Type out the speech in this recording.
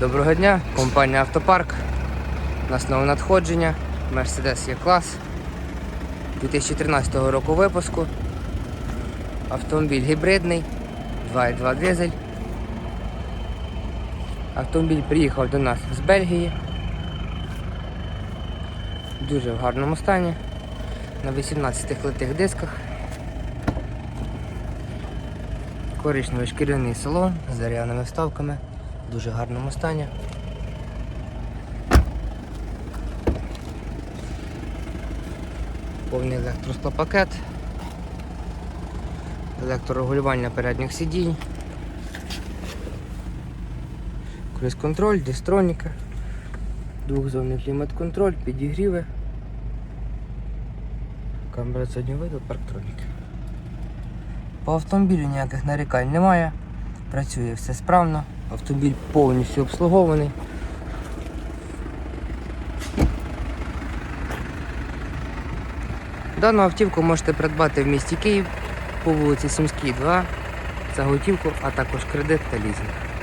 Доброго дня, компанія Автопарк. У нас нове надходження. Mercedes є клас 2013 року випуску. Автомобіль гібридний, 2.2 дизель. Автомобіль приїхав до нас з Бельгії. Дуже в гарному стані. На 18 литих дисках. Коричневий шкіряний салон з дерев'яними вставками. В дуже гарному стані. Повний електросклопакет. Електрорегулювання передніх сидінь. Круїз-контроль, дистроніка, двохзонний клімат-контроль, підігріви, камера заднього виду, парктроніки. По автомобілю ніяких нарікань немає. Працює все справно. Автомобіль повністю обслугований. Дану автівку можете придбати в місті Київ по вулиці Сімській, 2 за готівку, а також кредит та лізинг.